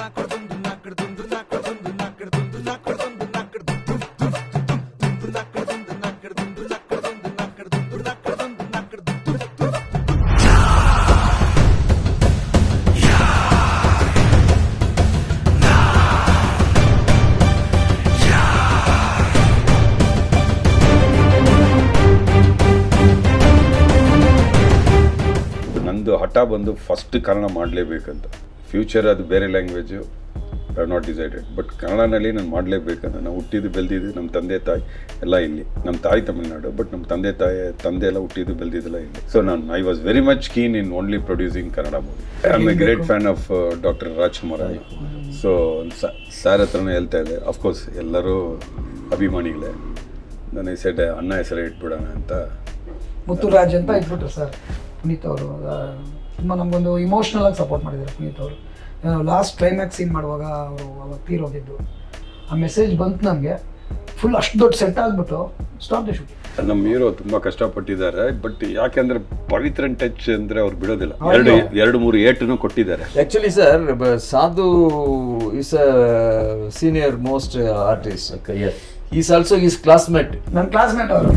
ನಂದು ಬಂದು ಫಸ್ಟ್ ಕನ್ನಡ ಮಾಡಲೇಬೇಕಂತ. ಫ್ಯೂಚರ್ ಅದು ಬೇರೆ language I not decided but ಕನ್ನಡನಲ್ಲಿ ನಾನು ಮಾಡಲೇಬೇಕಂತ. ನಾವು ಹುಟ್ಟಿದ್ದು ಬೆಳೆದಿದ್ದು ನಮ್ಮ ತಂದೆ ತಾಯಿ ಎಲ್ಲ ಇಲ್ಲಿ. ನಮ್ಮ ತಾಯಿ ತಮಿಳ್ನಾಡು ಬಟ್ ನಮ್ಮ ತಂದೆ ತಾಯಿ, ತಂದೆ ಎಲ್ಲ ಹುಟ್ಟಿದ್ದು ಬೆಳೆದಿದ್ದೆಲ್ಲ ಇಲ್ಲಿ. ಸೊ ನಾನು I was very much keen in only producing Kannada movie I am a great fan of doctor Rajkumar so sir ಹತ್ರನೇ ಹೇಳ್ತಾ ಇದೆ ಅಫ್ಕೋರ್ಸ್ ಎಲ್ಲರೂ ಅಭಿಮಾನಿಗಳೇ. ನನ್ನ ಹೆಸರೇ ಅನ್ನ ಹೆಸರೇ ಇಟ್ಬಿಡೋಣ ಅಂತ. ಮುತ್ತುರಾಜ್ ಅಂತ ಇಟ್ಬಿಟ್ರು ಸರ್ ಪುನೀತ್ ಅವರು ತುಂಬ ನಮಗೊಂದು ಇಮೋಷ್ನಲ್ ಆಗಿ ಸಪೋರ್ಟ್ ಮಾಡಿದ್ದಾರೆ ಪುನೀತ್ ಅವರು. ಲಾಸ್ಟ್ ಕ್ಲೈಮ್ಯಾಕ್ಸ್ ಸೀನ್ ಮಾಡುವಾಗ ಅವರು ಅವಾಗ ತೀರೋಗಿದ್ದು ಆ ಮೆಸೇಜ್ ಬಂತು ನಮಗೆ. ಫುಲ್ ಅಷ್ಟು ದೊಡ್ಡ ಸೆಟ್ ಆಗಿಬಿಟ್ಟು ಸ್ಟಾಪ್ ದ ಶೂಟಿಂಗ್ ನಮ್ಮ ಹೀರೋ ತುಂಬಾ ಕಷ್ಟಪಟ್ಟಿದ್ದಾರೆ ಬಟ್ ಯಾಕೆಂದ್ರೆ ಪವಿತ್ರನ್ ಟಚ್ ಅಂದ್ರೆ ಅವ್ರು ಬಿಡೋದಿಲ್ಲ. ಎರಡು ಎರಡು ಮೂರು ಏಟನ್ನು ಕೊಟ್ಟಿದ್ದಾರೆ. Actually sir Sadhu is a senior most artist he's also his classmate He's also his classmate. ನನ್ನ ಕ್ಲಾಸ್ಮೇಟ್ ಅವರು.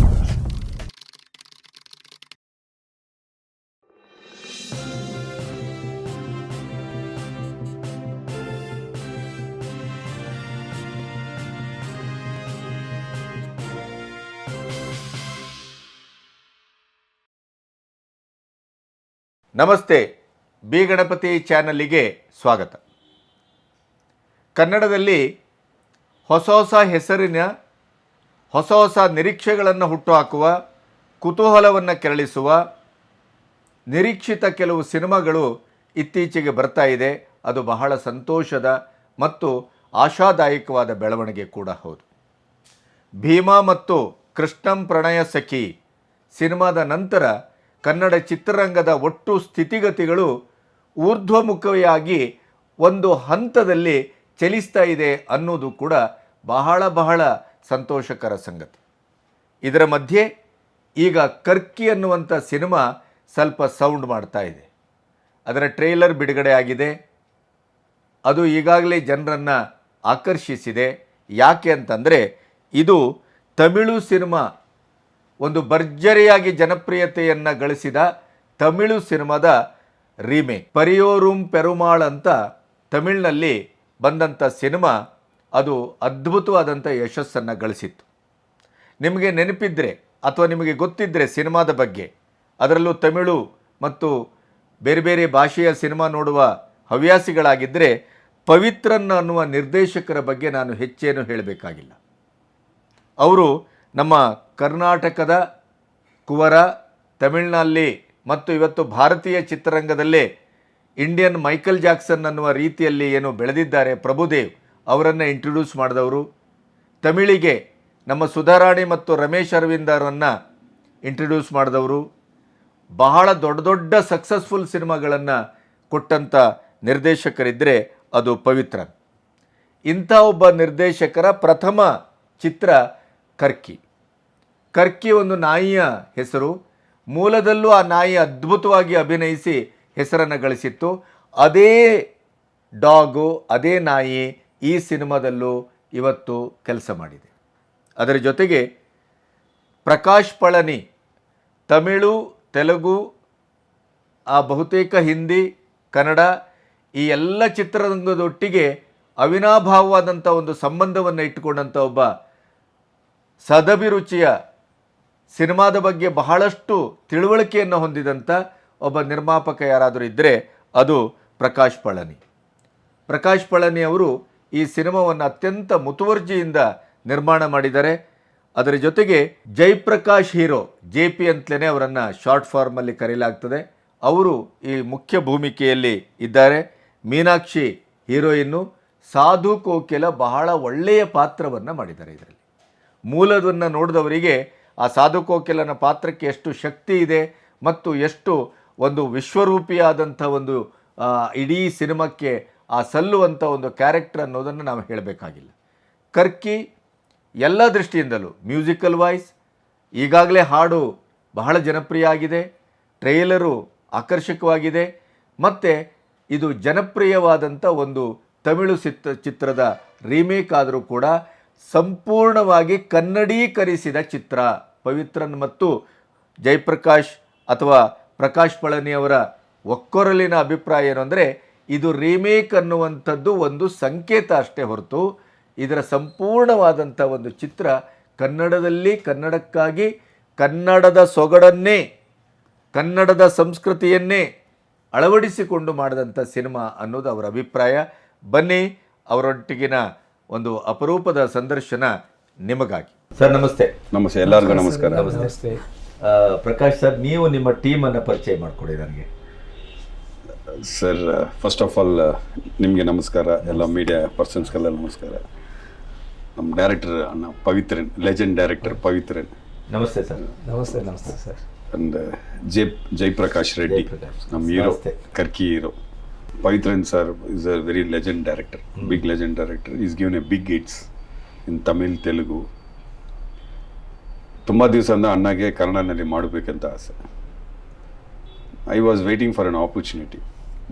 ನಮಸ್ತೆ, ಬಿ ಗಣಪತಿ ಚಾನಲ್ಲಿಗೆ ಸ್ವಾಗತ. ಕನ್ನಡದಲ್ಲಿ ಹೊಸ ಹೊಸ ಹೆಸರಿನ, ಹೊಸ ಹೊಸ ನಿರೀಕ್ಷೆಗಳನ್ನು ಹುಟ್ಟುಹಾಕುವ, ಕುತೂಹಲವನ್ನು ಕೆರಳಿಸುವ, ನಿರೀಕ್ಷಿತ ಕೆಲವು ಸಿನಿಮಾಗಳು ಇತ್ತೀಚೆಗೆ ಬರ್ತಾ ಇದೆ. ಅದು ಬಹಳ ಸಂತೋಷದ ಮತ್ತು ಆಶಾದಾಯಕವಾದ ಬೆಳವಣಿಗೆ ಕೂಡ ಹೌದು. ಭೀಮಾ ಮತ್ತು ಕೃಷ್ಣಂ ಪ್ರಣಯ ಸಖಿ ಸಿನಿಮಾದ ನಂತರ ಕನ್ನಡ ಚಿತ್ರರಂಗದ ಒಟ್ಟು ಸ್ಥಿತಿಗತಿಗಳು ಊರ್ಧ್ವಮುಖವಾಗಿ ಒಂದು ಹಂತದಲ್ಲಿ ಚಲಿಸ್ತಾ ಇದೆ ಅನ್ನೋದು ಕೂಡ ಬಹಳ ಬಹಳ ಸಂತೋಷಕರ ಸಂಗತಿ. ಇದರ ಮಧ್ಯೆ ಈಗ ಕರ್ಕಿ ಅನ್ನುವಂಥ ಸಿನಿಮಾ ಸ್ವಲ್ಪ ಸೌಂಡ್ ಮಾಡ್ತಾ ಇದೆ. ಅದರ ಟ್ರೇಲರ್ ಬಿಡುಗಡೆ ಆಗಿದೆ. ಅದು ಈಗಾಗಲೇ ಜನರನ್ನು ಆಕರ್ಷಿಸಿದೆ. ಯಾಕೆ ಅಂತಂದರೆ ಇದು ತಮಿಳು ಸಿನಿಮಾ ಒಂದು ಭರ್ಜರಿಯಾಗಿ ಜನಪ್ರಿಯತೆಯನ್ನು ಗಳಿಸಿದ ತಮಿಳು ಸಿನಿಮಾದ ರೀಮೇಕ್. ಪರಿಯೋರುಂ ಪೆರುಮಾಳ್ ಅಂತ ತಮಿಳಿನಲ್ಲಿ ಬಂದಂಥ ಸಿನಿಮಾ ಅದು ಅದ್ಭುತವಾದಂಥ ಯಶಸ್ಸನ್ನು ಗಳಿಸಿತ್ತು. ನಿಮಗೆ ನೆನಪಿದ್ದರೆ ಅಥವಾ ನಿಮಗೆ ಗೊತ್ತಿದ್ದರೆ ಸಿನಿಮಾದ ಬಗ್ಗೆ, ಅದರಲ್ಲೂ ತಮಿಳು ಮತ್ತು ಬೇರೆ ಬೇರೆ ಭಾಷೆಯ ಸಿನಿಮಾ ನೋಡುವ ಹವ್ಯಾಸಿಗಳಾಗಿದ್ದರೆ ಪವಿತ್ರನ್ ಅನ್ನುವ ನಿರ್ದೇಶಕರ ಬಗ್ಗೆ ನಾನು ಹೆಚ್ಚೇನು ಹೇಳಬೇಕಾಗಿಲ್ಲ. ಅವರು ನಮ್ಮ ಕರ್ನಾಟಕದ ಕುವರ ತಮಿಳಿನಲ್ಲಿ ಮತ್ತು ಇವತ್ತು ಭಾರತೀಯ ಚಿತ್ರರಂಗದಲ್ಲಿ ಇಂಡಿಯನ್ ಮೈಕಲ್ ಜಾಕ್ಸನ್ ಅನ್ನುವ ರೀತಿಯಲ್ಲಿ ಏನು ಬೆಳೆದಿದ್ದಾರೆ ಪ್ರಭುದೇವ್ ಅವರನ್ನು ಇಂಟ್ರೊಡ್ಯೂಸ್ ಮಾಡಿದವರು. ತಮಿಳಿಗೆ ನಮ್ಮ ಸುಧಾರಾಣಿ ಮತ್ತು ರಮೇಶ್ ಅರವಿಂದರನ್ನು ಇಂಟ್ರೊಡ್ಯೂಸ್ ಮಾಡಿದವರು. ಬಹಳ ದೊಡ್ಡ ದೊಡ್ಡ ಸಕ್ಸಸ್ಫುಲ್ ಸಿನಿಮಾಗಳನ್ನು ಕೊಟ್ಟಂಥ ನಿರ್ದೇಶಕರಿದ್ದರೆ ಅದು ಪವಿತ್ರ ಇಂಥ ಒಬ್ಬ ನಿರ್ದೇಶಕರ ಪ್ರಥಮ ಚಿತ್ರ ಕರ್ಕಿ. ಕರ್ಕಿ ಒಂದು ನಾಯಿಯ ಹೆಸರು. ಮೂಲದಲ್ಲೂ ಆ ನಾಯಿ ಅದ್ಭುತವಾಗಿ ಅಭಿನಯಿಸಿ ಹೆಸರನ್ನು ಗಳಿಸಿತ್ತು. ಅದೇ ಡಾಗು, ಅದೇ ನಾಯಿ ಈ ಸಿನಿಮಾದಲ್ಲೂ ಇವತ್ತು ಕೆಲಸ ಮಾಡಿದೆ. ಅದರ ಜೊತೆಗೆ ಪ್ರಕಾಶ್ ಪಳನಿ, ತಮಿಳು, ತೆಲುಗು, ಆ ಬಹುತೇಕ ಹಿಂದಿ, ಕನ್ನಡ ಈ ಎಲ್ಲ ಚಿತ್ರರಂಗದೊಟ್ಟಿಗೆ ಅವಿನಾಭಾವವಾದಂಥ ಒಂದು ಸಂಬಂಧವನ್ನು ಇಟ್ಟುಕೊಂಡಂಥ ಒಬ್ಬ ಸದಭಿರುಚಿಯ ಸಿನಿಮಾದ ಬಗ್ಗೆ ಬಹಳಷ್ಟು ತಿಳುವಳಿಕೆಯನ್ನು ಹೊಂದಿದಂಥ ಒಬ್ಬ ನಿರ್ಮಾಪಕ ಯಾರಾದರೂ ಇದ್ದರೆ ಅದು ಪ್ರಕಾಶ್ ಪಳನಿ. ಪ್ರಕಾಶ್ ಪಳನಿ ಅವರು ಈ ಸಿನಿಮಾವನ್ನು ಅತ್ಯಂತ ಮುತುವರ್ಜಿಯಿಂದ ನಿರ್ಮಾಣ ಮಾಡಿದ್ದಾರೆ. ಅದರ ಜೊತೆಗೆ ಜಯಪ್ರಕಾಶ್ ಹೀರೋ ಜೆ ಪಿ ಅಂತಲೇ ಅವರನ್ನು ಶಾರ್ಟ್ ಫಾರ್ಮಲ್ಲಿ ಕರೆಯಲಾಗ್ತದೆ ಅವರು ಈ ಮುಖ್ಯ ಭೂಮಿಕೆಯಲ್ಲಿ ಇದ್ದಾರೆ. ಮೀನಾಕ್ಷಿ ಹೀರೋಯಿನ್ನು ಸಾಧು ಕೋಕಿಲ ಬಹಳ ಒಳ್ಳೆಯ ಪಾತ್ರವನ್ನು ಮಾಡಿದ್ದಾರೆ ಇದರಲ್ಲಿ. ಮೂಲದನ್ನು ನೋಡಿದವರಿಗೆ ಆ ಸಾಧು ಕೋಕಿಲನ ಪಾತ್ರಕ್ಕೆ ಎಷ್ಟು ಶಕ್ತಿ ಇದೆ ಮತ್ತು ಎಷ್ಟು ಒಂದು ವಿಶ್ವರೂಪಿಯಾದಂಥ ಒಂದು ಇಡೀ ಸಿನಿಮಾಕ್ಕೆ ಆ ಸಲ್ಲುವಂಥ ಒಂದು ಕ್ಯಾರೆಕ್ಟರ್ ಅನ್ನೋದನ್ನು ನಾವು ಹೇಳಬೇಕಾಗಿಲ್ಲ. ಕರ್ಕಿ ಎಲ್ಲ ದೃಷ್ಟಿಯಿಂದಲೂ ಮ್ಯೂಸಿಕಲ್ ವಾಯ್ಸ್ ಈಗಾಗಲೇ ಹಾಡು ಬಹಳ ಜನಪ್ರಿಯ ಆಗಿದೆ, ಟ್ರೇಲರು ಆಕರ್ಷಕವಾಗಿದೆ, ಮತ್ತು ಇದು ಜನಪ್ರಿಯವಾದಂಥ ಒಂದು ತಮಿಳು ಚಿತ್ರ ಚಿತ್ರದ ರೀಮೇಕ್ ಆದರೂ ಕೂಡ ಸಂಪೂರ್ಣವಾಗಿ ಕನ್ನಡೀಕರಿಸಿದ ಚಿತ್ರ. ಪವಿತ್ರನ್ ಮತ್ತು ಜಯಪ್ರಕಾಶ್ ಅಥವಾ ಪ್ರಕಾಶ್ ಪಳನಿಯವರ ಒಕ್ಕೊರಲಿನ ಅಭಿಪ್ರಾಯ ಏನು ಅಂದರೆ, ಇದು ರೀಮೇಕ್ ಅನ್ನುವಂಥದ್ದು ಒಂದು ಸಂಕೇತ ಅಷ್ಟೇ ಹೊರತು, ಇದರ ಸಂಪೂರ್ಣವಾದಂಥ ಒಂದು ಚಿತ್ರ ಕನ್ನಡದಲ್ಲಿ ಕನ್ನಡಕ್ಕಾಗಿ, ಕನ್ನಡದ ಸೊಗಡನ್ನೇ, ಕನ್ನಡದ ಸಂಸ್ಕೃತಿಯನ್ನೇ ಅಳವಡಿಸಿಕೊಂಡು ಮಾಡಿದಂಥ ಸಿನಿಮಾ ಅನ್ನೋದು ಅವರ ಅಭಿಪ್ರಾಯ. ಬನ್ನಿ ಅವರೊಟ್ಟಿಗಿನ ಒಂದು ಅಪರೂಪದ ಸಂದರ್ಶನ ನಿಮಗಾಗಿ. ಸರ್ ನಮಸ್ತೆ. ನಮಸ್ತೆ ಎಲ್ಲರಿಗೂ ನಮಸ್ಕಾರ. ನಮಸ್ತೆ. ಪ್ರಕಾಶ್ ಸರ್ ನೀವು ನಿಮ್ಮ ಟೀಮನ್ನು ಪರಿಚಯ ಮಾಡಿಕೊಡಿ ನನಗೆ. ಸರ್ ಫಸ್ಟ್ ಆಫ್ ಆಲ್ ನಿಮಗೆ ನಮಸ್ಕಾರ ಎಲ್ಲ ಮೀಡಿಯಾ ಪರ್ಸನ್ಸ್ಗೆಲ್ಲ ನಮಸ್ಕಾರ. ನಮ್ಮ ಡೈರೆಕ್ಟರ್ ಅಣ್ಣ ಪವಿತ್ರನ್ ಲೆಜೆಂಡ್ ಡೈರೆಕ್ಟರ್ ಪವಿತ್ರನ್. ನಮಸ್ತೆ ಸರ್. ನಮಸ್ತೆ ನಮಸ್ತೆ ಸರ್. ಅಂಡ್ ಜೈ ಜಯಪ್ರಕಾಶ್ ರೆಡ್ಡಿ. ನಮ್ಮ hero Karki hero Pavithran sir is a very legend director big legend director is given a big hits in Tamil Telugu ತುಂಬ ದಿವಸದಿಂದ ಅಣ್ಣಗೆ ಕನ್ನಡನಲ್ಲಿ ಮಾಡಬೇಕಂತ ಆಸೆ. I was waiting for an opportunity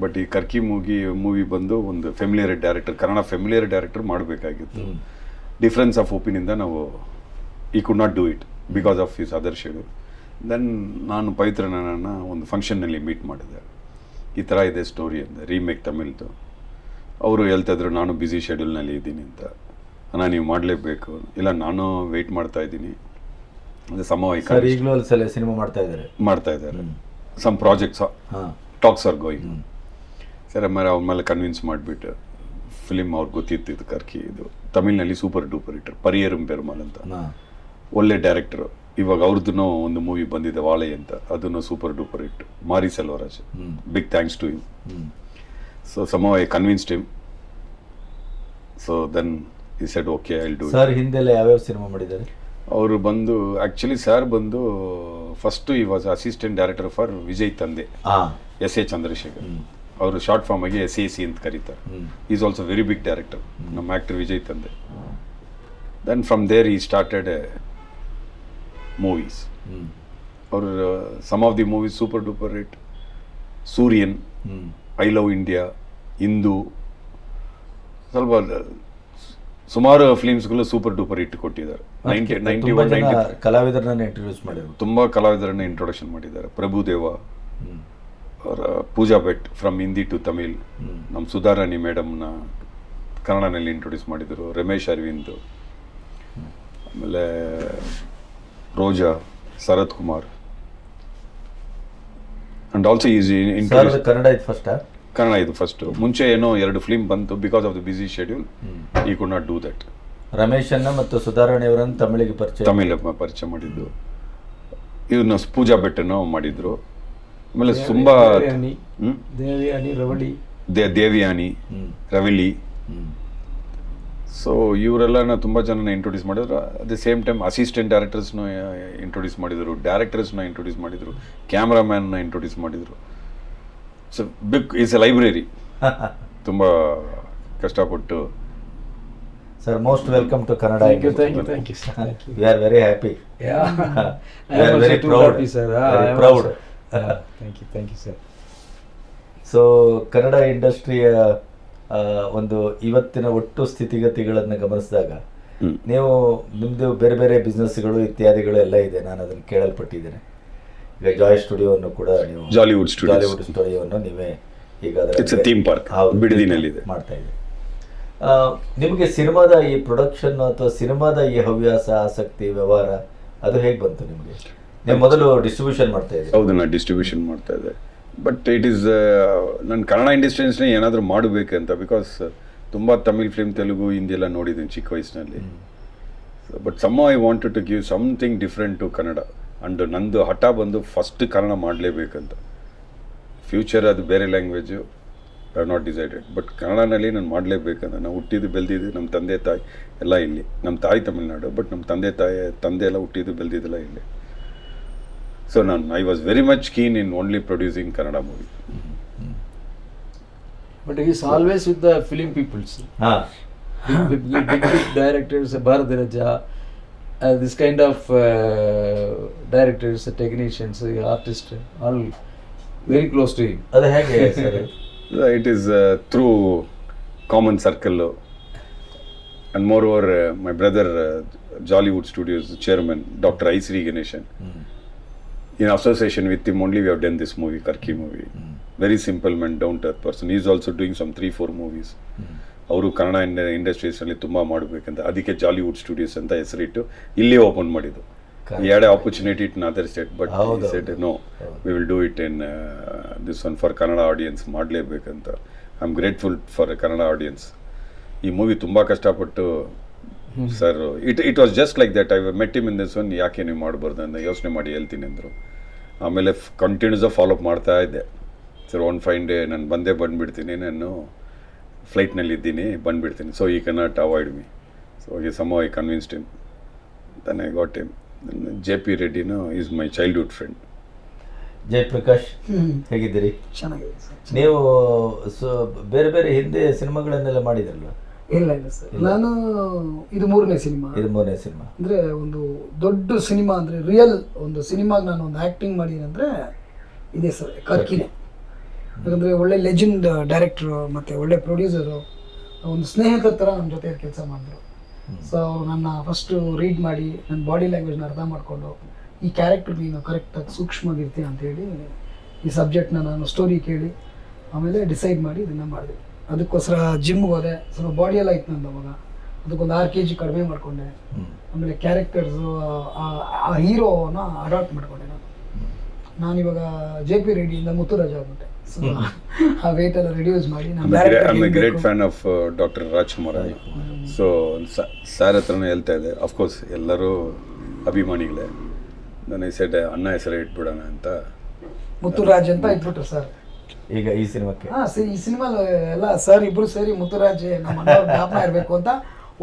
but ಈ ಕರ್ಕಿ ಮೂಗಿ ಮೂವಿ ಬಂದು ಒಂದು familiar director Kannada familiar director ಮಾಡಬೇಕಾಗಿತ್ತು. ಡಿಫ್ರೆನ್ಸ್ ಆಫ್ ಒಪಿನಿಂದ ನಾವು ಈ could not do it because of his other schedule then ನಾನು ಪವಿತ್ರನನ್ನು ಒಂದು ಫಂಕ್ಷನ್ನಲ್ಲಿ ಮೀಟ್ ಮಾಡಿದೆ. ಈ ಥರ ಇದೆ ಸ್ಟೋರಿ ಅಂತ ರೀಮೇಕ್ ತಮಿಳ್ದು. ಅವರು ಹೇಳ್ತಾಯಿದ್ರು ನಾನು ಬ್ಯುಸಿ ಶೆಡ್ಯೂಲ್ನಲ್ಲಿ ಇದ್ದೀನಿ ಅಂತ. ಅಣ್ಣ ನೀವು ಮಾಡಲೇಬೇಕು. ಇಲ್ಲ ನಾನು ವೆಯ್ಟ್ ಮಾಡ್ತಾ ಇದ್ದೀನಿ. ಅಂದರೆ ಸರ್ ಸಮವಾಯ ಈಗಲೂ ಅಲ್ಲಿ ಸಲ ಸಿನಿಮಾ ಮಾಡ್ತಾ ಇದ್ದಾರೆ. ಮಾಡ್ತಾ ಇದ್ದಾರೆ. ಸಮ್ ಪ್ರಾಜೆಕ್ಟ್ಸ್ ಹಾಂ. ಟಾಕ್ಸ್ ಆರ್ ಗೋಯಿಂಗ್ ಸರ್ ಆಮೇಲೆ ಅವ್ರ ಮೇಲೆ ಕನ್ವಿನ್ಸ್ ಮಾಡಿಬಿಟ್ಟು ಫಿಲಿಮ್ ಅವ್ರಿಗೆ ಗೊತ್ತಿತ್ತು ಇದು ಕರ್ಕಿ ಇದು. ತಮಿಳ್ನಲ್ಲಿ ಸೂಪರ್ ಡೂಪರ್ ಇಟ್ಟರು ಪರಿಯರಂ ಪೆರುಮಾಲ್ ಅಂತ. ಹಾಂ. ಒಳ್ಳೆ ಡೈರೆಕ್ಟರ್ ಇವಾಗ ಅವ್ರದ್ದು ಒಂದು ಮೂವಿ ಬಂದಿದೆ ವಾಳೆ ಅಂತ. ಅದನ್ನು super duper hit Mari Selvaraj. Big thanks to him. So some I convinced him so then he said okay I do sir ಹಿಂದೆಲ್ಲ ಯಾವ್ಯಾವ ಸಿನಿಮಾ ಮಾಡಿದ್ದಾರೆ? ಅವರು ಬಂದು ಆ್ಯಕ್ಚುಲಿ ಸರ್ ಬಂದು first he was assistant director for Vijay ತಂದೆ. S A Chandrashekhar. ಅವರು short form ಆಗಿ S A C ಅಂತ ಕರೀತಾರೆ. Is also very big director ನಮ್ಮ ಆ್ಯಕ್ಟರ್ ವಿಜಯ್ ತಂದೆ. Then from there he started movies ಅವರು some of the movies super duper hit Suryan I love India Indhu ಸ್ವಲ್ಪ ಸುಮಾರು ಫಿಲಿಮ್ಸ್ಗಳು ಸೂಪರ್ ಡೂಪರ್ ಹಿಟ್ ಕೊಟ್ಟಿದ್ದಾರೆ. ನೈಂಟಿ ನೈಂಟಿ ತುಂಬಾ ಒನ್ ಜನ ನೈಂಟಿ ಕಲಾವಿದರನ್ನ ಇಂಟ್ರೊಡ್ಯೂಸ್ ಮಾಡಿದ್ರು ತುಂಬ ಕಲಾವಿದರನ್ನ ಇಂಟ್ರೊಡಕ್ಷನ್ ಮಾಡಿದ್ದಾರೆ. ಪ್ರಭುದೇವ. ಅವರ ಪೂಜಾ ಭಟ್ ಫ್ರಮ್ ಹಿಂದಿ ಟು ತಮಿಳ್. ನಮ್ಮ ಸುಧಾರಾಣಿ ಮೇಡಮ್ನ ಕನ್ನಡನಲ್ಲಿ ಇಂಟ್ರೊಡ್ಯೂಸ್ ಮಾಡಿದರು. ರಮೇಶ್ ಅರವಿಂದ್. ಆಮೇಲೆ Roja Sarath Kumar and also introduce ಅದು ಕನ್ನಡ ಇದು ಫಸ್ಟ್ ಕನ್ನಡ ಇದು ಫಸ್ಟ್ ಮುಂಚೆ ಏನೋ ಎರಡು ಫಿಲ್ಮ್ ಬಂತು because of the busy schedule he could not do that ರಮೇಶನ್ನ ಅನ್ನ ಮತ್ತು ಸುಧಾರಾಣಿ ಅವರನ್ನು ತಮಿಳಿಗೆ ಪರಿಚಯ ತಮಿಳು ಪರಿಚಯ ಮಾಡಿದ್ದು. ಇವನ್ನ ಪೂಜಾ ಬೆಟ್ಟನೋ ಮಾಡಿದ್ರು. ಆಮೇಲೆ ತುಂಬಾ ದೇವಯಾನಿ. ರವಳಿ. ದೇ ದೇವಿಯಾನಿ. ರವಿಲಿ. ಹ್ಮ್. ಸೊ ಇವರೆಲ್ಲನ ತುಂಬ ಜನನ ಇಂಟ್ರೊಡ್ಯೂಸ್ ಮಾಡಿದ್ರು. At the same time assistant ಡೈರೆಕ್ಟರ್ಸ್ನ introduce ಮಾಡಿದರು ಡೈರೆಕ್ಟರ್ಸ್ನ ಇಂಟ್ರೊಡ್ಯೂಸ್ ಮಾಡಿದರು ಕ್ಯಾಮ್ರಾಮ್ಯಾನ್ನ ಇಂಟ್ರೊಡ್ಯೂಸ್ ಮಾಡಿದರು. So big is a library ತುಂಬ ಕಷ್ಟಪಟ್ಟು. Sir most welcome to Kannada thank you thank you thank you sir. We are very happy yeah We are very proud sir too thank you thank you, sir. So Kannada ಇಂಡಸ್ಟ್ರಿಯ ಒಂದು ಇವತ್ತಿನ ಒಟ್ಟು ಸ್ಥಿತಿಗತಿಗಳನ್ನು ಗಮನಿಸಿದಾಗ ನೀವು ನಿಮ್ಮದು ಬೇರೆ ಬೇರೆ ಬಿಸ್ನೆಸ್ಗಳು ಇತ್ಯಾದಿಗಳು ಎಲ್ಲ ಇದೆ. ನಾನು ಅದನ್ನು ಕೇಳಲ್ಪಟ್ಟಿದ್ದೇನೆ. ಈಗ ಜಾಯ್ ಸ್ಟುಡಿಯೋವನ್ನು ಕೂಡ ನೀವು ಜಾಲಿವುಡ್. ಜಾಲಿವುಡ್ ಸ್ಟುಡಿಯೋವನ್ನು ನೀವೇ ಈಗ ಥೀಮ್ ಪಾರ್ಕ್. ಬಿಡದಿನಲ್ಲಿದೆ. ಮಾಡ್ತಾ ಇದೆ ನಿಮಗೆ ಸಿನಿಮಾದ ಈ ಪ್ರೊಡಕ್ಷನ್ ಅಥವಾ ಸಿನಿಮಾದ ಈ ಹವ್ಯಾಸ ಆಸಕ್ತಿ ವ್ಯವಹಾರ ಅದು ಹೇಗೆ ಬಂತು ನಿಮಗೆ? ನೀವು ಮೊದಲು ಡಿಸ್ಟ್ರಿಬ್ಯೂಷನ್ ಮಾಡ್ತಾ ಇದ್ದೀವಿ ಹೌದು ನಾನು ಡಿಸ್ಟ್ರಿಬ್ಯೂಷನ್ ಮಾಡ್ತಾ ಇದ್ದೆ. ಬಟ್ ಇಟ್ ಈಸ್ ನನ್ನ ಕನ್ನಡ ಇಂಡಸ್ಟ್ರೀಸ್ನೇ ಏನಾದರೂ ಮಾಡಬೇಕಂತ ಬಿಕಾಸ್ ತುಂಬ ತಮಿಳ್ ಫಿಲ್ಮ್ ತೆಲುಗು ಹಿಂದಿ ಎಲ್ಲ ನೋಡಿದ್ದೀನಿ ಚಿಕ್ಕ ವಯಸ್ಸಿನಲ್ಲಿ. But some I wanted to give something different to Kannada. And ನಂದು ಹಠ ಬಂದು ಫಸ್ಟ್ ಕನ್ನಡ ಮಾಡಲೇಬೇಕಂತ. ಫ್ಯೂಚರ್ ಅದು ಬೇರೆ language are not decided but ಕನ್ನಡನಲ್ಲಿ ನಾನು ಮಾಡಲೇಬೇಕಂತ. ನಾವು ಹುಟ್ಟಿದ್ದು ಬೆಳೆದಿದ್ದು ನಮ್ಮ ತಂದೆ ತಾಯಿ ಎಲ್ಲ ಇಲ್ಲಿ. ನಮ್ಮ ತಾಯಿ ತಮಿಳ್ನಾಡು ಬಟ್ ನಮ್ಮ ತಂದೆ ತಾಯಿ ತಂದೆ ಎಲ್ಲ ಹುಟ್ಟಿದ್ದು ಬೆಳೆದಿದ್ದೆಲ್ಲ ಇಲ್ಲಿ. ಸೊ ನಾನು I was very much keen in only producing Kannada movie But he is always with the film peoples. ಹಾ Big, big, big, big, big directors, Bharat Raja, uh, this kind of uh, directors, technicians, uh, artists, all very close to him. ಅದು ಹೇಗೆ sir it is through common circle and moreover my brother Jollywood studios chairman doctor I Shri Ganeshan in association with him only we have done this movie karki movie. Very simple man down to earth person. He is also doing some three four movies. ಅವರು ಕನ್ನಡ ಇಂಡಸ್ಟ್ರೀಸಲ್ಲಿ ತುಂಬ ಮಾಡಬೇಕಂತ ಅದಕ್ಕೆ Jollywood studios ಅಂತ ಹೆಸರಿಟ್ಟು ಇಲ್ಲಿ open ಮಾಡಿದ್ದು ಎರಡು opportunity it other state but said no we will do it in this one for Kannada audience ಮಾಡಲೇಬೇಕಂತ. I am grateful for Kannada audience ಈ ಮೂವಿ ತುಂಬ ಕಷ್ಟಪಟ್ಟು sir it it was just like that I met him in this one ಯಾಕೆ ನೀವು ಮಾಡಬಾರ್ದು ಅಂತ ಯೋಚನೆ ಮಾಡಿ ಹೇಳ್ತೀನಿ ಅಂದರು. ಆಮೇಲೆ ಕಂಟಿನ್ಯೂಸ್ ಫಾಲೋಅಪ್ ಮಾಡ್ತಾ ಇದ್ದೆ. ಸರ್ ಒನ್ ಫೈನ್ ಡೇ ನಾನು ಬಂದೇ ಬಂದುಬಿಡ್ತೀನಿ ನಾನು ಫ್ಲೈಟ್ನಲ್ಲಿದ್ದೀನಿ ಬಂದುಬಿಡ್ತೀನಿ. So he cannot avoid me so he some I convinced him then I got him J P ರೆಡ್ಡಿನೂ is my childhood friend Jayaprakash ಹೇಗಿದ್ದೀರಿ? ಚೆನ್ನಾಗಿದೆ ಸರ್. ನೀವು ಸೊ ಬೇರೆ ಬೇರೆ ಹಿಂದೆ ಸಿನಿಮಾಗಳನ್ನೆಲ್ಲ ಮಾಡಿದ್ರಲ್ಲ? ಇಲ್ಲ ಇಲ್ಲ ಸರ್. ನಾನು ಇದು ಮೂರನೇ ಸಿನಿಮಾ. ಇದು ಮೂರನೇ ಸಿನಿಮಾ. ಅಂದ್ರೆ ಒಂದು ದೊಡ್ಡ ಸಿನಿಮಾ ಅಂದ್ರೆ ರಿಯಲ್ ಒಂದು ಸಿನಿಮಾಗೆ ನಾನು ಒಂದು ಆಕ್ಟಿಂಗ್ ಮಾಡಿದ್ದೀನಿ ಅಂದ್ರೆ ಇದೆ ಸರ್ ಕರ್ಕಿನೇ. ಯಾಕಂದ್ರೆ ಒಳ್ಳೆ ಲೆಜೆಂಡ್ ಡೈರೆಕ್ಟ್ರು ಮತ್ತೆ ಒಳ್ಳೆ ಪ್ರೊಡ್ಯೂಸರು ಒಂದು ಸ್ನೇಹಿತರ ಥರ ನನ್ನ ಜೊತೆ ಕೆಲಸ ಮಾಡಿದ್ರು. ಸೊ ಅವರು ನನ್ನ ಫಸ್ಟು ರೀಡ್ ಮಾಡಿ ನನ್ನ ಬಾಡಿ ಲ್ಯಾಂಗ್ವೇಜ್ನ ಅರ್ಥ ಮಾಡಿಕೊಂಡು ಈ ಕ್ಯಾರೆಕ್ಟರ್ ನೀನು ಕರೆಕ್ಟಾಗಿ ಸೂಕ್ಷ್ಮವಾಗಿರ್ತೀಯ ಅಂತೇಳಿ ಈ ಸಬ್ಜೆಕ್ಟ್ನ ನಾನು ಸ್ಟೋರಿ ಕೇಳಿ ಆಮೇಲೆ ಡಿಸೈಡ್ ಮಾಡಿ ಇದನ್ನು ಮಾಡಿದೆ ಅದಕ್ಕೋಸ್ಕರ ಜಿಮ್ಗೆ ಹೋದೆ. ಸ್ವಲ್ಪ ಬಾಡಿ ಎಲ್ಲ ಇತ್ತು ನಂದು ಅವಾಗ. ಅದಕ್ಕೊಂದು ಆರು ಕೆ ಜಿ ಕಡಿಮೆ ಮಾಡಿಕೊಂಡೆ. ಆಮೇಲೆ ಕ್ಯಾರೆಕ್ಟರ್ಸು ಆ ಹೀರೋನ ಅಡಾಪ್ಟ್ ಮಾಡಿಕೊಂಡೆ ನಾನು. ನಾನಿವಾಗ ಜೆ ಪಿ ರೆಡ್ಡಿಯಿಂದ ಮುತ್ತುರಾಜ್ ಆಗ್ಬಿಟ್ಟೆ. ಸೊ ಆ ವೇಟ್ ಎಲ್ಲ ರಿಡ್ಯೂಸ್ ಮಾಡಿ ನಾನು great fan of doctor Rajkumar so sir ಹತ್ರನೇ ಹೇಳ್ತಾ ಇದೆ ಅಫ್ಕೋರ್ಸ್ ಎಲ್ಲರೂ ಅಭಿಮಾನಿಗಳೇ. ನನ್ನ ಹೆಸರು ಅಣ್ಣ ಹೆಸರು ಇಟ್ಬಿಡೋಣ ಅಂತ. ಮುತ್ತುರಾಜ್ ಅಂತ ಇಟ್ಬಿಟ್ರು ಸರ್ ಈಗ ಈ ಸಿನಿಮಾಕ್ಕೆ? ಹಾ ಸರಿ ಈ ಸಿನಿಮಾ ಎಲ್ಲ ಸರ್ ಇಬ್ರು ಸೇರಿ ಮುತ್ತುರಾಜ್ ನಮ್ಮ ಅಣ್ಣವ್ರ ಜ್ಞಾಪನ ಇರಬೇಕು ಅಂತ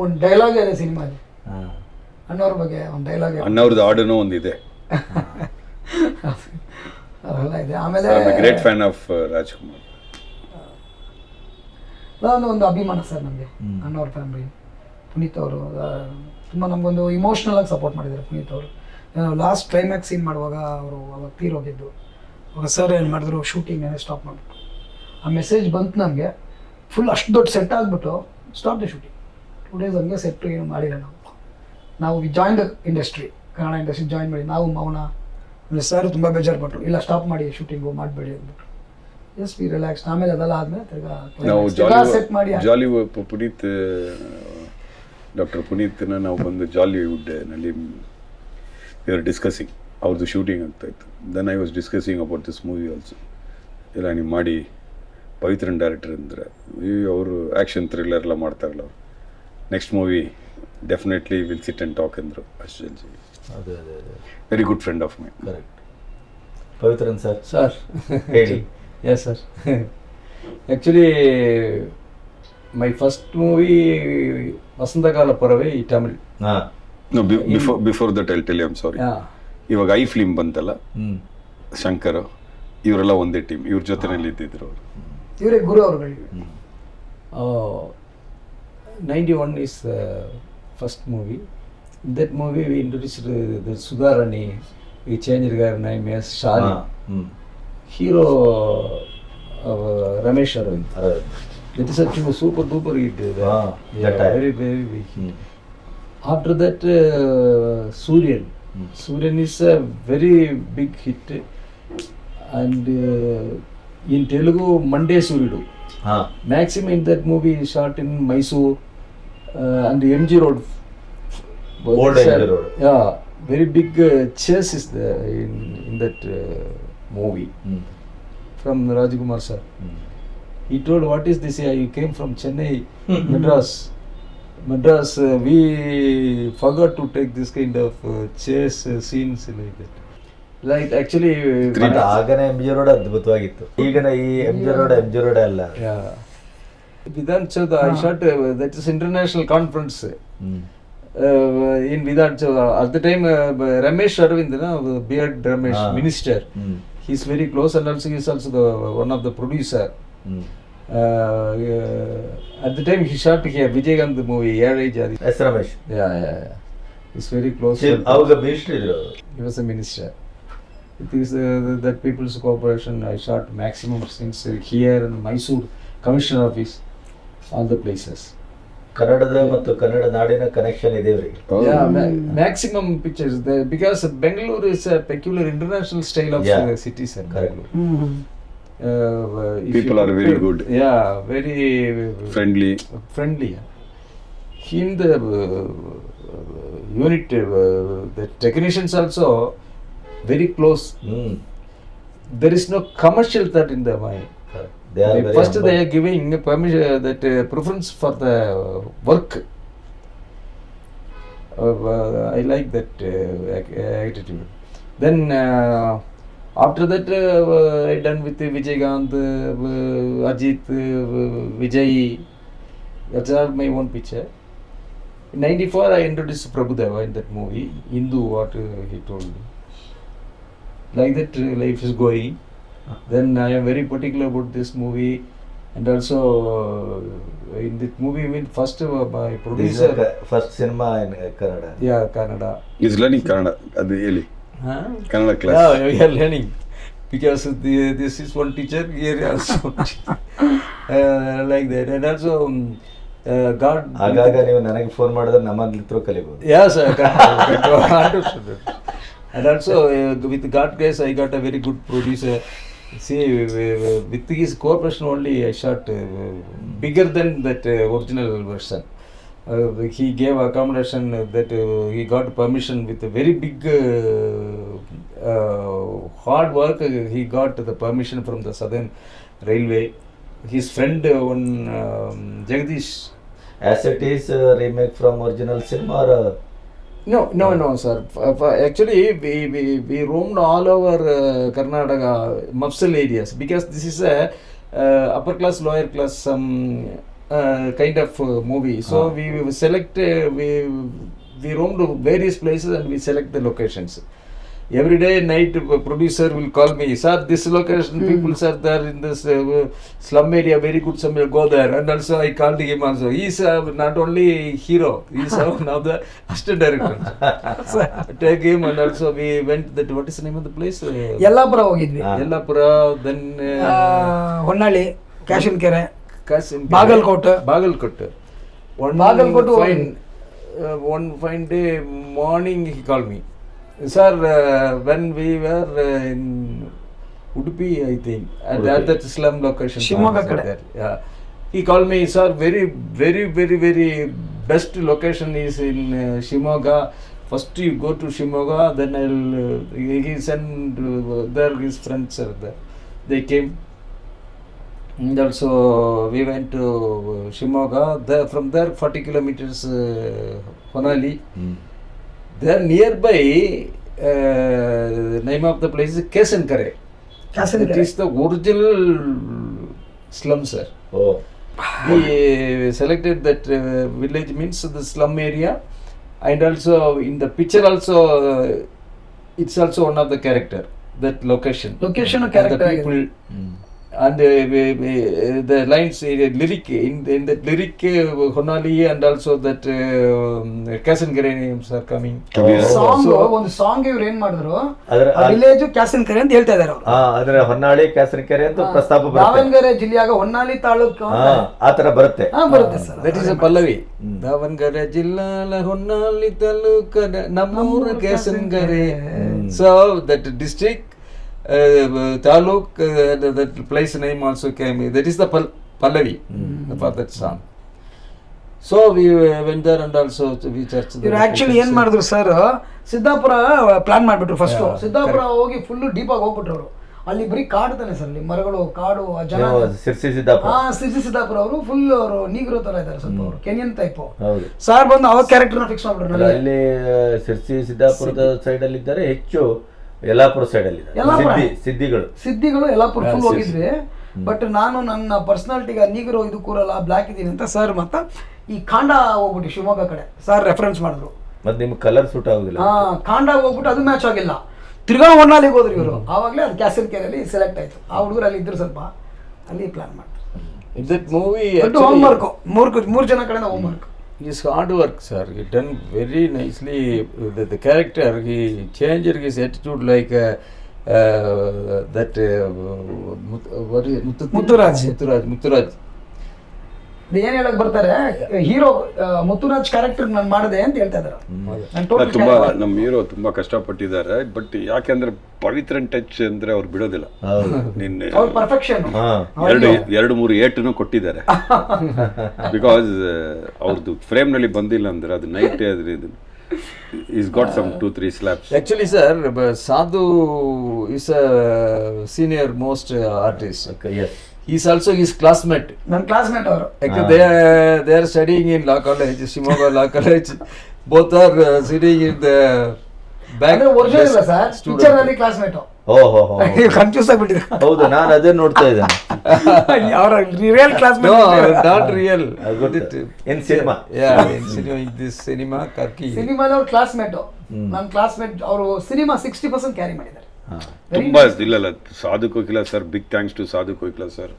ಒಂದು ಡೈಲಾಗ್ ಇದೆ ಸಿನಿಮಾಲಿ. ಹಾ. ಅಣ್ಣವ್ರ ಬಗ್ಗೆ ಒಂದು ಡೈಲಾಗ್ ಅಣ್ಣವ್ರದ್ದು ಒಂದು ಒಂದಿದೆ ಅದೆಲ್ಲ ಇದೆ. ಆಮೇಲೆ ಗ್ರೇಟ್ ಫ್ಯಾನ್ ಆಫ್ ರಾಜ್ಕುಮಾರ್ ನಾನು ಒಂದು ಅಭಿಮಾನ ಸರ್ ನನಗೆ ಅಣ್ಣವ್ರ ಫ್ಯಾಮಿಲಿ ಪುನೀತ್ ಅವರು ತುಂಬ ನಮಗೊಂದು ಇಮೋಷ್ನಲ್ ಆಗಿ ಸಪೋರ್ಟ್ ಮಾಡಿದ್ದಾರೆ ಪುನೀತ್ ಅವರು. ಲಾಸ್ಟ್ ಕ್ಲೈಮ್ಯಾಕ್ಸ್ ಸೀನ್ ಮಾಡುವಾಗ ಅವರು ಅವಾಗ ತೀರೋಗಿದ್ದು ಸರ್ ಏನು ಮಾಡಿದ್ರು? ಶೂಟಿಂಗ್ ಏನೇ ಸ್ಟಾಪ್ ಮಾಡಿಬಿಟ್ಟು ಆ ಮೆಸೇಜ್ ಬಂತು ನನಗೆ ಫುಲ್ ಅಷ್ಟು ದೊಡ್ಡ ಸೆಟ್ ಆಗಿಬಿಟ್ಟು stop the shooting two days ಹಂಗೆ ಸೆಟ್ ಏನು ಮಾಡಿಲ್ಲ ನಾವು. ನಾವು we join the industry Kannada industry join ಮಾಡಿ ನಾವು ಮೌನ. ಅಂದರೆ ಸರ್ ತುಂಬ ಬೇಜಾರು ಪಟ್ಟರು ಇಲ್ಲ ಸ್ಟಾಪ್ ಮಾಡಿ ಶೂಟಿಂಗು ಮಾಡಬೇಡಿ ಅಂದ್ಬಿಟ್ಟು ಎಸ್ ವಿ ರಿಲ್ಯಾಕ್ಸ್ ಆಮೇಲೆ ಅದೆಲ್ಲ ಆದಮೇಲೆ ತಿರ್ಗಾ ನಾವು ಸೆಟ್ ಮಾಡಿ ಜಾಲಿ ಪುನೀತ್ ಡಾಕ್ಟರ್ ಪುನೀತ್ನ ನಾವು ಬಂದು ಜಾಲಿವುಡ್ನಲ್ಲಿ ಆರ್ ಡಿಸ್ಕಸಿಂಗ್ ಅವ್ರದ್ದು ಶೂಟಿಂಗ್ ಆಗ್ತಾ ಇತ್ತು then I was discussing about this movie also ಇಲ್ಲ ನೀವು ಮಾಡಿ ಪವಿತ್ರನ್ ಡೈರೆಕ್ಟರ್ ಅಂದರೆ ಈ ಅವರು ಆ್ಯಕ್ಷನ್ ಥ್ರಿಲ್ಲರ್ ಎಲ್ಲ ಮಾಡ್ತಾರಲ್ಲ ಅವರು. Next movie definitely will sit and talk ಅಂದರು. ಅಷ್ಟು ಅದೇ ಅದೇ ಅದೇ. Very good friend of my correct Pavithran sir sir ಹೇಳಿ. Yes sir actually my first movie Vasanthakala Paravai ಈ ತಮಿಳ್ ಹಾ. Before before that I tell I'm sorry ಇವಾಗ I film ಬಂತಲ್ಲ? ಶಂಕರ್ ಇವರೆಲ್ಲ ಒಂದೇ ಟೀಮ್ ಇವ್ರ ಜೊತೆನಲ್ಲಿ ಇದ್ದಿದ್ರು ಅವರು. ಇವರೇ ಗುರು ಅವರುಗಳಿಗೆ ninety one is first movie that movie we introduced the Sudharani we change her name as ಶಾಲಿ ಹೀರೋ ರಮೇಶ್ ಅರವಿಂದ್. ಅದೇ. It a super duper hit very hit. After that yeah, that time. very very big. Hmm After that, uh, Suryan. Hmm. Suryan is a very big hit, and uh, in Telugu, Monday Suridu. ಹಾ Maximum in that movie is shot in Mysore uh, and MG Road. Old It's a- MG Road. Madras. Madras. Uh, we forgot to take this kind of uh, chase uh, scenes like that. Like actually, uh, ಮತ್ತೆ ಆಗನೇ M G road ಅದ್ಭುತವಾಗಿತ್ತು ಈಗಿನ ಈ M G road M G road ಅಲ್ಲ yeah. Vidhan Chowda, I shot. Uh, that is international conference. Hmm Uh, in Vidhan Chowda. At the time, uh, Ramesh Arvind, no, beard Ramesh, Ah. minister. he is very close, and also he's also the one of the producer. Hmm Uh, uh, at the time he shot here Vijaykanth movie Yare Jadi. Yes Ramesh Yeah, yeah, yeah. He's very close. ಚಿ- to- ಅವಾಗ minister ಇದ್ರು ಅವರು He was a minister. It is uh, that People's Corporation. I shot maximum since uh, here in Mysore Commissioner Office. all the places. ಕನ್ನಡದ ಮತ್ತು ಕನ್ನಡ ನಾಡಿನ connection ಇದೆ maximum pictures because maximum pictures there because Bangalore is a peculiar international style of Yeah. uh, people are very good. Yeah, very friendly. Friendly. In the uh, unit, uh, the technicians also very close. Mm. There is no commercial thought in the mind. They are they first, humble. they are giving permission uh, that uh, preference for the work. Uh, uh I like that uh, attitude. Then. Uh, after that uh, uh, i done with vijaykanth uh, uh ajit uh, vijay. That's my own picture. In 94 i introduced Prabhu Deva in that movie hindu what he told me. Like that life is going. Uh-huh. Then i am very particular about this movie. And also in that movie I mean first uh, my producer first cinema in uh, yeah Canada. is learning Canada? at the early Huh? Kannada class Yeah, we are learning because the, this is one teacher here also uh, like that, and also um, uh, ಆಗಾಗ ನೀವು ನನಗೆ phone ಮಾಡಿದ್ರೆ ನಮ್ಮಂತರೂ ಕಲಿಬಹುದು I can- understood. And also uh, with God grace, I got a very good producer. See, only shot his cooperation only, original shot he gave accommodation that he got permission with a very big hard work. He got the permission from the Southern Railway. His friend, one um, Jagdish. As it is a remake from original cinema or no, no, no, sir. Actually, we, we, we roamed all over uh, Karnataka, Mafsal areas, because this is a uh, upper class, lower class, some um, kind of uh, movie. So Ah. we, we select, uh, we, we roamed to various places and we select the locations. Every day night, uh, producer will call me, sir. This location, people are there in this uh, slum area, very good. Some we go there, and also I called him also. He is uh, not only hero, he is uh, now the assistant director. Take him, and also we went. That what is name of the place? Uh, Yellapur ಹೋಗಿದ್ವಿ Ah. ಆ, uh, Honnali Kesangere cash in Bagalkote. Bagalkote. One Bagalkote. Fine, uh, one fine day morning he called me. Sir, uh, when we were uh, in Udupi, I think, at, at that slum location. Shimoga there. Yeah. He called me, sir, very, very, very, very best location is in uh, Shimoga. First you go to Shimoga, then I'll, uh, he sent, uh, there his friends are there. They came, And also we went to Shimoga. There, from there, 40 kilometers uh, Honali. Mm. There nearby, uh, the name of the place is Kesankare. Kesankare. It is the original slum, sir. Oh. We uh, selected that uh, village means the slum area, and also in the picture also, uh, it's also one of the character that location. Location and character. The people. Mm. And uh, uh, the lines uh, lyric in, in that lyric uh, Honali and also that uh, Kasangare names are coming. Song So- ಒಂದು song ಇವ್ರು ಏನ್ ಮಾಡಿದ್ರು? Village ಕ್ಯಾಸನ್ ಕೆರೆ ಅಂತ ಹೇಳ್ತಾ ಇದಾರೆ ಅಂದ್ರೆ ಹೊನ್ನಾಳಿ ಕೆರೆ ಅಂತ ಪ್ರಸ್ತಾಪ ಬರುತ್ತೆ. ದಾವಣಗೆರೆ ಜಿಲ್ಲೆಯಾಗ ಹೊನ್ನಾಳಿ ತಾಲೂಕು ಆ ತರ ಬರುತ್ತೆ. ಹಾ ಬರುತ್ತೆ sir. That is pallavi. Davanagere ಜಿಲ್ಲಾಲ ಹೊನ್ನಾಳಿ ತಾಲೂಕ ನಮ್ಮೂರು Kesangere so that district taluk that place name also came that is the Pal pallavi for that song so we went there and also we church ಇವ್ರು ಆಕ್ಚುಲಿ ಏನ್ ಮಾಡಿದ್ರು sir Siddapura plan ಮಾಡಿಬಿಟ್ರು first Siddapura ಹೋಗಿ full ಡೀಪಾಗಿ ಆಗಿ ಹೋಗ್ಬಿಟ್ರು ಅವರು. ಅಲ್ಲಿ ಬರೀ ಕಾಡು ತಾನೆ ಸರ್ ಅಲ್ಲಿ ಮರಗಳು ಕಾಡು ಆ ಜನ. ಸಿರ್ಸಿ ಸಿದ್ದಾಪುರ. ಹಾ ಸಿರ್ಸಿ ಸಿದ್ದಾಪುರ ಅವರು. ಫುಲ್ ಅವರು ನೀಗ್ರೋ ತರ ಇದ್ದಾರೆ ಸ್ವಲ್ಪ ಅವರು. ಕೆನಿಯನ್ ಟೈಪ್ ಹೌದು. ಸರ್ ಬಂದು ಅವ್ರ ಕ್ಯಾರೆಕ್ಟರ್ನ ಫಿಕ್ಸ್ ಮಾಡ್ಬಿಟ್ರು ಅಲ್ಲ, ಸಿರ್ಸಿ ಸಿದ್ದಾಪುರದ ಸೈಡಲ್ಲಿ ಅಲ್ಲಿ ಇದ್ದಾರೆ ಹೆಚ್ಚು ಯಲ್ಲಾಪುರ ಸೈಡ್ ಅಲ್ಲಿ. ಯಲ್ಲಾಪುರ? ಸಿದ್ದಿಗಳು. ಸಿದ್ಧಿಗಳು ಎಲ್ಲಾಪುರ ಹಾ, ಫುಲ್. ಹೋಗಿದ್ವಿ ಬಟ್ ನಾನು ನನ್ನ ಪರ್ಸನಾಲಿಟಿಗೆ ನೀಗರು ಇದು ಕೂರಲ್ಲ ಬ್ಲ್ಯಾಕ್ ಇದೀನಿ ಅಂತ ಸರ್ ಮತ್ತ ಈ ಕಾಂಡ ಹೋಗ್ಬಿಟ್ಟು ಶಿವಮೊಗ್ಗ ಕಡೆ ಸರ್ ರೆಫರೆನ್ಸ್ ಮಾಡಿದ್ರು. ಮತ್ತೆ ನಿಮ್ಗೆ ಕಲರ್ ಸೂಟ್ ಆಗುದಿಲ್ಲ? ಹಾ ಕಾಂಡ ಹೋಗ್ಬಿಟ್ಟು ಅದು ಮ್ಯಾಚ್ ಆಗಿಲ್ಲ. ತಿರ್ಗಾ ಹೊನ್ನಾಲಿಗೆ ಹೋದ್ರು ಇವರು. ಆವಾಗಲೇ ಅದು ಕ್ಯಾಸಲ್ ಕೇರಲ್ಲಿ ಸೆಲೆಕ್ಟ್ ಆಯ್ತು. ಆ ಹುಡುಗರು ಅಲ್ಲಿ ಇದ್ರು ಸ್ವಲ್ಪ ಅಲ್ಲಿ ಪ್ಲಾನ್ ಮಾಡ್ತಾರೆ ದಟ್ ಮೂವಿ ಹೋಮ್ ವರ್ಕ್ ಮೂರು ಮೂರು ಜನ ಕಡೆ homework is hard work sir he done very nicely the character he changed his attitude like that Muthuraj Muthuraj Muthuraj ಏನ್ ಹೇಳಕ್ ಬರ್ತಾರೆ? ಹೀರೋ ಮುತ್ತುರಾಜ್ ಕ್ಯಾರೆಕ್ಟರ್ ನಾನು ಮಾಡಿದೆ ಅಂತ ಹೇಳ್ತಾ ಇದ್ದಾರೆ ನಾನು ಟೋಟಲ್ ತುಂಬಾ ನಮ್ಮ ಹೀರೋ ತುಂಬಾ ಕಷ್ಟಪಟ್ಟಿದ್ದಾರೆ ಬಟ್ ಯಾಕೆಂದ್ರೆ ಪವಿತ್ರನ್ ಟಚ್ ಅಂದ್ರೆ ಅವ್ರು ಬಿಡೋದಿಲ್ಲ. ನಿನ್ನೆ ಅವ್ರ ಪರ್ಫೆಕ್ಷನ್ ಎರಡು ಎರಡು ಮೂರು ಏಟನ್ನು ಕೊಟ್ಟಿದ್ದಾರೆ. ಬಿಕಾಸ್ ಅವ್ರದ್ದು ಫ್ರೇಮ್ನಲ್ಲಿ ಬಂದಿಲ್ಲ ಅಂದ್ರೆ ಅದು ನೈಟ್ ಆದ್ರೆ ಇದು is got some two three slabs Actually, sir Sadhu is a senior most artist. Yes He's also his classmate. ನನ್ನ ಕ್ಲಾಸ್ಮೇಟ್ ಅವರು Like they are they are studying in law college, Shimoga Law College. Both are uh, sitting in the back. ಅಂದ್ರೆ original ಇಲ್ಲ sir student. Picture ಅಲ್ಲಿ classmate ಓಹೋ confuse ಆಗ್ಬಿಟ್ಟಿದೆ ಹೌದು ನಾನು ಅದೇ ನೋಡ್ತಾ ಇದ್ದೇನೆ ಅವರ real classmate? No, not real. I got It- it. In cinema. Yeah, in cinema, in this cinema, Karki. ಸಿನಿಮಾದವ್ರ ಕ್ಲಾಸ್ಮೇಟ್ ನನ್ನ ಕ್ಲಾಸ್ಮೇಟ್ ಅವರು ಸಿನಿಮಾ ಸಿಕ್ಸ್ಟಿ ಪರ್ಸೆಂಟ್ ಕ್ಯಾರಿ ಮಾಡಿದ್ದಾರೆ ತುಂಬಾ ಇಲ್ಲ ಇಲ್ಲ Sadhu Kokila sir big thanks to Sadhu Kokila sir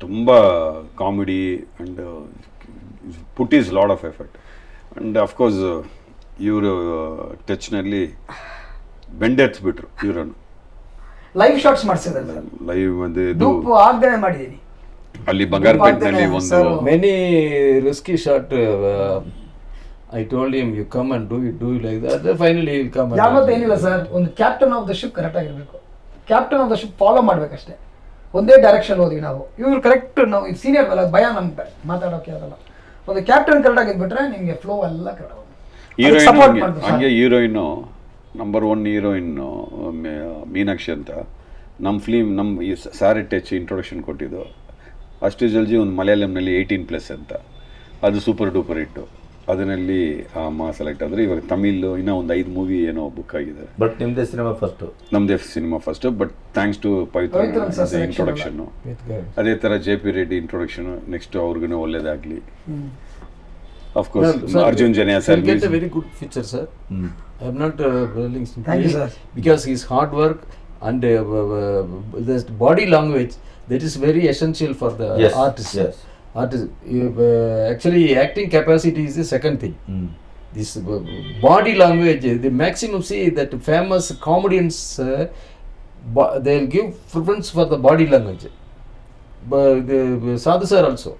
ತುಂಬಾ comedy and put is lot of effort and of course ಇವರು ಟಚ್ನಲ್ಲಿ ಬೆಂಡೆತ್ಬಿಟ್ರು ಇವರನ್ನು. ಲೈವ್ ಶಾಟ್ಸ್ ಮಾಡಿಸಿದ್ದಾರೆ ಸರ್ ಲೈವ್ ಅದು ಇದು ಡೂಪ್ ಆಗ್ದೇನೆ ಮಾಡಿದ್ದೀನಿ. ಅಲ್ಲಿ ಬಂಗಾರಪೇಟ್ನಲ್ಲಿ ಒಂದು risky shot risky shot. Told I you come and do and do like that finally like that. Then finally, he'll come and. ಯಾವತ್ತೂ ಏನಿಲ್ಲ ಸರ್ ಒಂದು captain of the ship correct ಆಗಿರಬೇಕು. Captain of the ship follow ಮಾಡ್ಬೇಕಷ್ಟೇ. ಒಂದೇ direction ಹೋದ್ವಿ ನಾವು. ಇವ್ರು correct ನಾವು senior ಅಲ್ಲ ಭಯ ನಮ್ಗೆ. ಮಾತಾಡೋಕೆ ಆಗಲ್ಲ. ಒಂದು ಕ್ಯಾಪ್ಟನ್ ಕರೆಕ್ಟ್ ಆಗಿದ್ಬಿಟ್ರೆ ನಿಮಗೆ ಫ್ಲೋ ಎಲ್ಲ ಕರೆಕ್ಟ್ ಹೀರೋಯಿನ್ ಹಂಗೆ heroine number one heroine Meenakshi ಅಂತ. ನಮ್ಮ ಫಿಲಿಮ್ ನಮ್ಮ ಈ ಸ್ಯಾರಿ ಟಚ್ ಇಂಟ್ರೊಡಕ್ಷನ್ ಕೊಟ್ಟಿದ್ದು. ಅಷ್ಟು ಜಲ್ಜಿ ಒಂದು ಮಲಯಾಳಂನಲ್ಲಿ ಏಯ್ಟೀನ್ ಪ್ಲಸ್ ಅಂತ. ಅದು ಸೂಪರ್ ಡೂಪರ್ ಹಿಟ್ಟು ಅದರಲ್ಲಿ ಅದನ್ನಲ್ಲಿ ಮಾ ಸೆಲೆಕ್ಟ್ ಆದರೆ ಇವಾಗ ತಮಿಳು ಇನ್ನೂ ಒಂದು ಐದು ಮೂವಿ ಏನೋ ಬುಕ್ ಆಗಿದೆ. ಬಟ್ ನಿಮ್ದೆ ಸಿನಿಮಾ ಫಸ್ಟ್ ನಮ್ದೇ cinema first but thanks to Pavithra introduction ಅದೇ ಥರ J P Reddy introduction next ಅವ್ರಿಗೂ ಒಳ್ಳೇದಾಗಲಿ. Of course Arjun Janya sir very good feature sir I am not because is hard work and body language that is very essential for the artist Artist. Uh, actually, acting capacity is the second thing. This uh, body language, the maximum see that famous comedians, uh, bo- they'll give preference for the body language. But the Sadhu sir also.